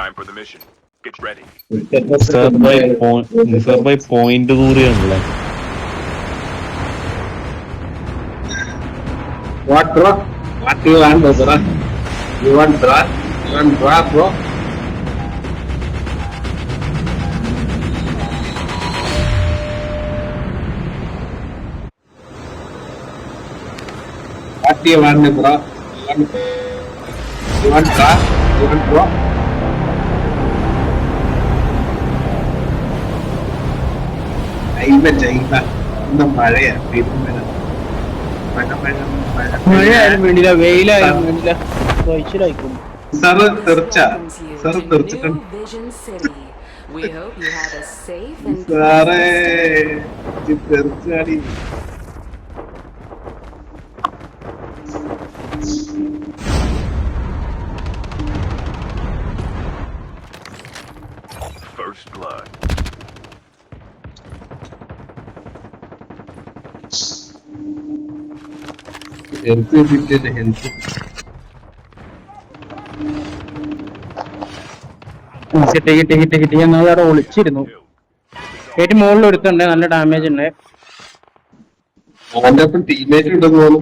Time for the mission. Get ready. Nisar bye പോ- Nisar by point ദൂരെയാണല്ലേ What bro? What you want bro? You want bro? You want bro bro? What do you want bro? You want, you want bro? You want bro? ജൈവ ജൈവ ഇന്ന് മഴയാ പെരുമഴ മഴ മഴ മഴ. മഴയായാലും വേണ്ടില്ല വെയിലായാലും വേണ്ടില്ല. കഴിച്ചിലായിക്കും സാറ് തെറിച്ച സാറ് തെറിച്ചിട്ടുണ്ട് സാറേ തെറിച്ചാടി. First blood. ഹെൽത്ത് കിട്ടില്ല ഹെൽത്ത് കിട്ടി കിട്ടി കിട്ടി കിട്ടി. ഞാൻ അവിടെ ഒളിച്ചിരുന്നു. ഏറ്റവും മുകളിൽ ഒരുത്തുണ്ട് നല്ല ഡാമേജ് ഉണ്ട്. അവന്റെ ഒപ്പം ടീമേറ്റ് ഉണ്ടെന്ന് തോന്നുന്നു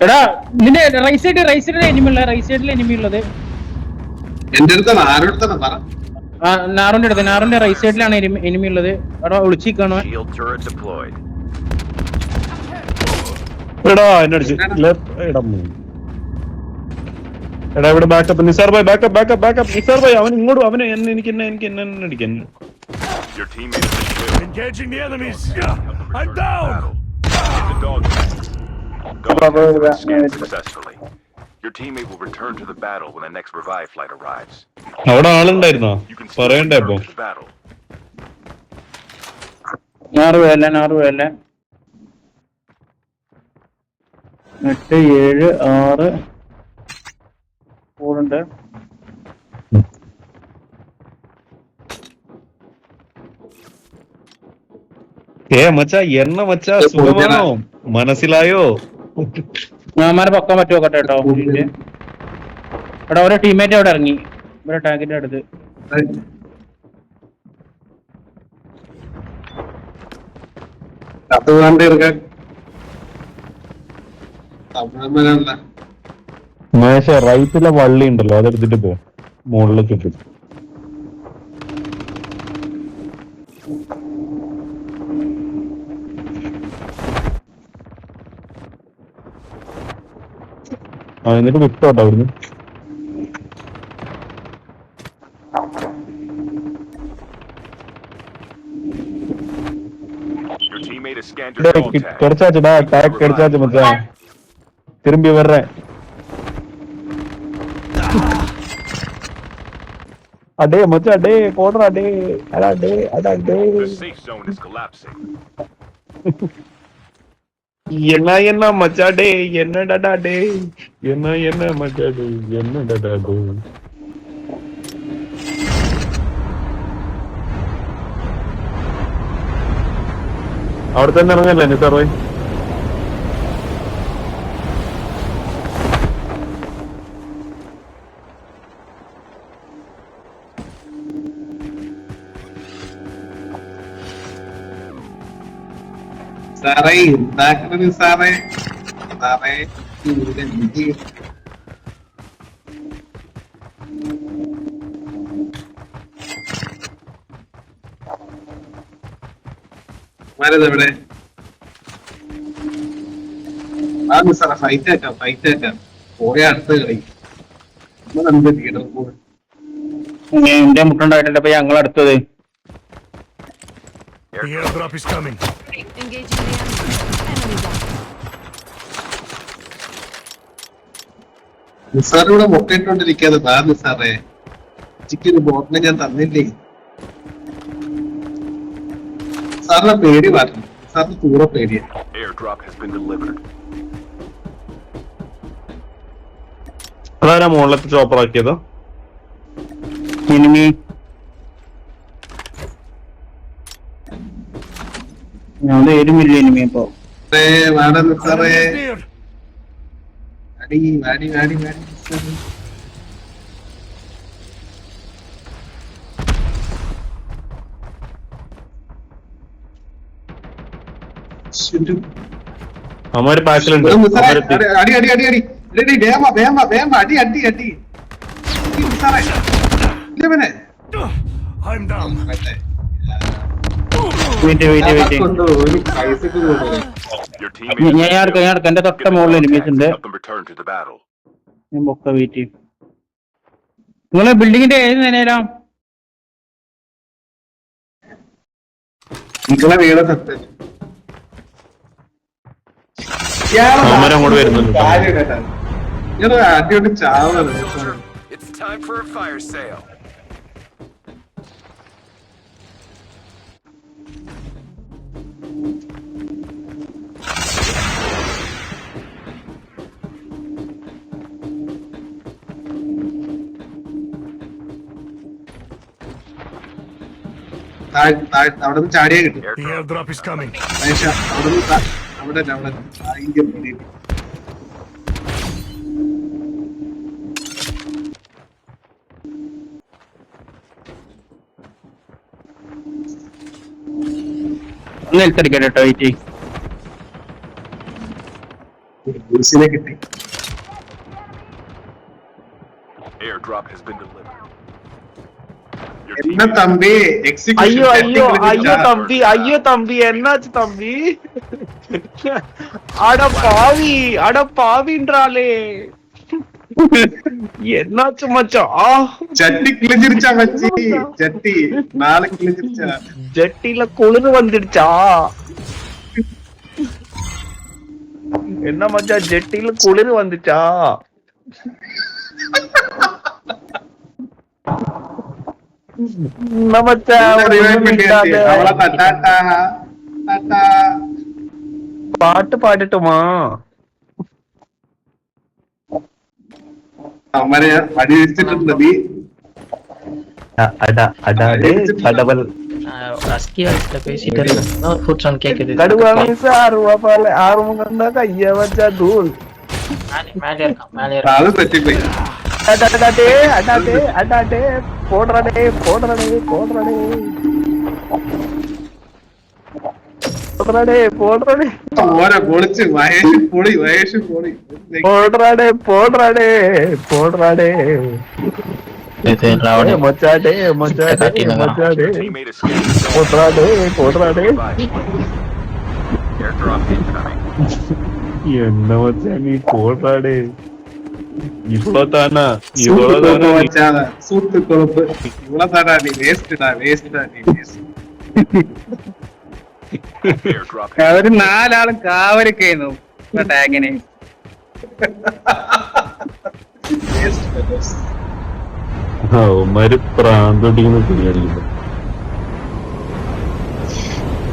എടാ നിന്റെ റൈറ്റ് സൈഡ് റൈറ്റ് സൈഡിൽ എനിമി ഉള്ള റൈറ്റ് സൈഡിൽ എനിമി ഉള്ളത്. എന്റെ അടുത്താണ് ആരുടെ അടുത്താണ്? പറ. നാറുണ്ട് എടുത്ത്. നാറിന്റെ റൈറ്റ് സൈഡിലാണ് എനിമി ഉള്ളത്. എടാ ഒളിച്ചി എടാ ഇവിടെ ബാക്കപ്പ് നിസാർ ബൈ ബാക്കപ്പ് ബാക്കപ്പ് ബാക്കപ്പ് നിസാർ ബൈ അവൻ ഇങ്ങോട്ട് അവനെ എന്നെ എനിക്ക് എന്നെ എനിക്ക് എന്നെ അടിക്കാൻ. അവിടെ ആളുണ്ടായിരുന്നോ? പറയണ്ടേ അപ്പൊ. നാറ് പേരല്ല നാറ് പേരല്ല എട്ട് ഏഴ് ആറ്. കൂടുണ്ട് ഏ മച്ചാ എണ്ണ മച്ചാ സുഖമാണോ? മനസ്സിലായോ? ഞാന്മാരെ പൊക്കാൻ പറ്റുമോ കേട്ടോ. എടാ ഓരോ ടീമേറ്റ് അവിടെ ഇറങ്ങി. ഒരു ടാങ്കിന്റെ അടുത്ത്. അത് വേണ്ട മേശ റൈറ്റിലെ വള്ളി ഉണ്ടല്ലോ അതെടുത്തിട്ട് പോ. മുകളിലേക്ക് ഇട്ടു. ആ എന്നിട്ട് വിട്ടോട്ടോ അവിടുന്ന്. கிடைச்சாச்சுடா டேக் கிடைச்சாச்சு மச்சான். திரும்பி வர்றேன். அடே மச்சான் டே போடுறா டே அடா டே அடா அடே என்ன என்ன மச்சா டே என்ன டடா டே என்ன என்ன மச்சா டே என்ன டடா டே അവിടെ തന്നെ ഇറങ്ങല്ലേ നിസാർ ഭായ് സാറേ സാറേ? സാറേ ഇവിടെ എനിക്ക് മാരത് ആ സാറേ ഫൈറ്റ് ആക്കാം ഫൈറ്റ് ആക്കാം പോയ അടുത്ത കളി നമ്മളെന്ത് തിയേറ്റർ പോകും എന്റെ മുട്ടുണ്ടായിട്ടില്ല അപ്പൊ ഞങ്ങൾ അടുത്തത് airdrop is coming. engaging the enemy. Enemy down. നിസാറിവിടെ മുട്ടയിട്ടുകൊണ്ടിരിക്കാതെ വാ നിസാറേ ചിക്കൻ ബോട്ടിനെ ഞാൻ തന്നില്ലേ സാറിനെ പേടി മാറ്റണം സാറിന് പൂറ പേടിയാണ് Airdrop has been delivered. അതാരാ മുകളിലത്തെ ചോപ്പർ ആക്കിയത് എനിമി ഞാൻ എനിമി അപ്പൊ. വാടി വാടി വാടി വാടി അവന്മാര് എത്തി. അടി അടി അടി അടി അടി. വേമ വേമ വേഗം വാ, വേഗം വാ, വേഗം വാ, അടി അടി അടി. പിന്നെ. ഞാൻ എന്റെ തൊട്ട മുകളിൽ എനിമീസ് ഉണ്ട്. ഞാൻ പൊക്ക നിങ്ങളെ ബിൽഡിങ്ങിന്റെ ഏത് നിലയിലാ? നിങ്ങളെ വീട് അടിയോട്ട് ചാവാണ് time for a fire sale. താഴ്- താഴ്- അവിടെ നിന്ന് ചാടിയാ കിട്ടും. അവിടെ നിന്ന് അവിടെ അവിടെ. ഭയങ്കര. ഒന്ന് എടുത്തടിക്കട്ടെ കേട്ടോ വെയിറ്റ് ചെയ്യും കിട്ടി. എന്നെ തമ്പി അയ്യോ അയ്യോ അയ്യോ തമ്പി അയ്യോ തമ്പി എന്നാச்சு തമ്പി? அட பாவி அட பாவின்றாலே என்னாச்சு மச்சான்? ஆ. ஜட்டி கிழிஞ்சிருச்சா மச்சி ஜட்டி நாளை கிழிஞ்சிருச்சா? ஜட்டில குளிர் வந்துடுச்சா? என்ன மச்சா ஜட்டில குளிர் வந்துச்சா? நம்ம பாட்டு பாடட்டுமா? அமரே அடி வச்சிட்டு இருந்தது அடா அடா கடவுள். போடுறடே போடுறடே போடுறடே പൊളിച്ച് മഹേഷ് പൊളി മഹേഷ് പൊളി போடுறடே போடுறடே போடுறடே இது ராவணே மச்சாடே மச்சாடே மச்சாடே Your teammate escaped. போடுறாடே போடுறாடே Revive flight. Airdrop incoming. என்ன மச்சா நீ போடுறாடே இவ்வளவுதானா സൂത്ത് இவ்வளவுதானா நீ? വച്ചാതെ സൂത്ത് കൊളുപ്പ് ഇവിടെ തന്നെ നീ വേസ്റ്റ്ടാ വേസ്റ്റ്ടാ അവർ നാലാളും കാവലൊക്കെയായിരുന്നു ടാഗിന്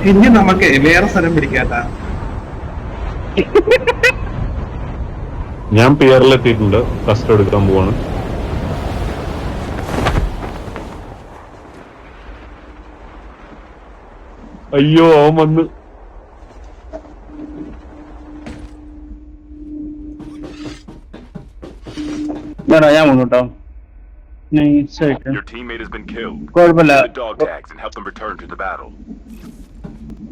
ഇനി നമുക്ക് വേറെ സ്ഥലം പിടിക്കാത്ത ഞാൻ പിയറിലെത്തിയിട്ടുണ്ട് ഫസ്റ്റ് എടുക്കാൻ പോവാണ്. അയ്യോ അവൻ വന്ന്. ഞാൻ ഞാൻ വന്നു കേട്ടോ. കുഴപ്പമില്ല.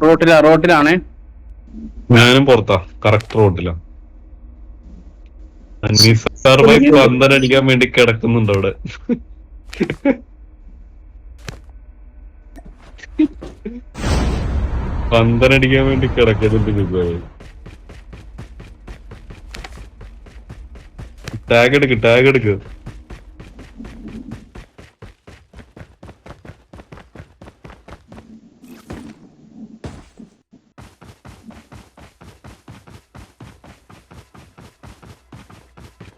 റോട്ടിലാ റോട്ടിലാണ്. ഞാനും പുറത്താ. കറക്റ്റ് പന്തനടിക്കാൻ വേണ്ടി കിടക്കുന്നുണ്ട് അവിടെ. പന്തനടിക്കാൻ വേണ്ടി കിടക്കുന്നുണ്ട് സുഖമായി ടാഗ് എടുക്ക് ടാഗ് എടുക്ക്.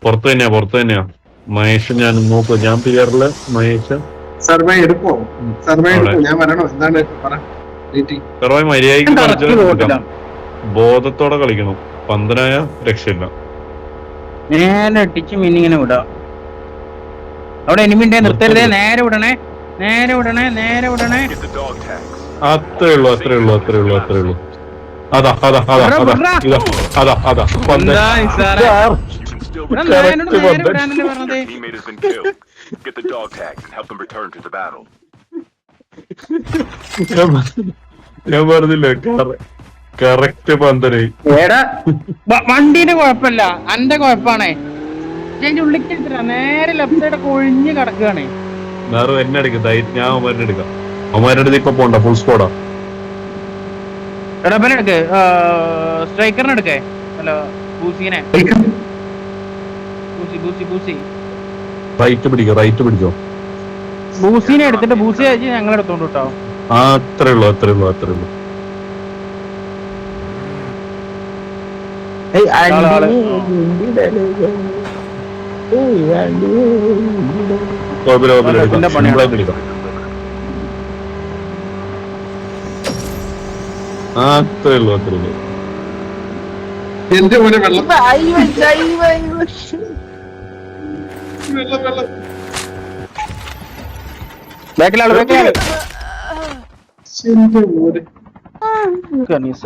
പുറത്ത് തന്നെയാ പുറത്ത് തന്നെയാ. മഹേഷ് ഞാൻ നോക്കും ഞാൻ പിയറിൽ മഹേഷ്. സർവേ എടുക്കോ സർവേ. എടുക്കോ ഞാൻ വരണോ? എന്താണ്? പറ. റോട്ടിലാണ് ബോധത്തോടെ കളിക്കണം പന്തനായ രക്ഷയില്ല. നേരെ അടിച്ച് മിന്നിങ്ങനെ വിടാം. അവിടെ എനിമിണ്ടേ നിർത്തരുതേ. നേരെ വിടണേ. നേരെ വിടണേ. നേരെ വിടണേ. അത്രേ ഉള്ളൂ അത്രേ ഉള്ളൂ അത്രേ ഉള്ളൂ അത്രേ ഉള്ളൂ. അതാ അതാ അതാ അതാ. ഇതാ അതാ. Get the dog tags and help them return to the battle. ഞാൻ പറഞ്ഞ- ഞാൻ പറഞ്ഞില്ലേ കറക്റ്റ് പന്തരായി വണ്ടീന്റെ കുഴപ്പമില്ല. അന്റെ കുഴപ്പാണേ. എടുത്തിട്ടാ നേരെ ലെഫ്റ്റ് സൈഡ് കൊഴിഞ്ഞ് കിടക്കുകയാണ് വേറെ എന്നെ എടുക്കാം ഞാൻ അവന്മാരുടെ എടുക്കാം. അവന്മാരുടെ അടുത്ത് ഇപ്പൊ പോണ്ട ഫുൾ സ്കോഡാ എടാ പിന്നെ എടുക്ക്. സ്ട്രൈക്കറിനെ എടുക്കേ. അല്ല ബൂസിനെ. ബൂസി ബൂസി ബൂസി. റൈറ്റ് പിടിക്കോ റൈറ്റ് പിടിക്കോ ബൂസിനെ എടുത്തിട്ട് ബൂസി അയച്ച് ഞങ്ങൾ എടുത്തോണ്ട് കേട്ടോ ആ അത്രേ ഉള്ളൂ അത്രേ ഉള്ളൂ അത്രേ ഉള്ളൂ അത്രേ ഉള്ളൂ അത്രേ ഉള്ളൂ എന്റെ മോനെ വെള്ളം വെള്ളം വെള്ളം ബാക്കിലാൾ ബാക്കിലാൾ കണീസ.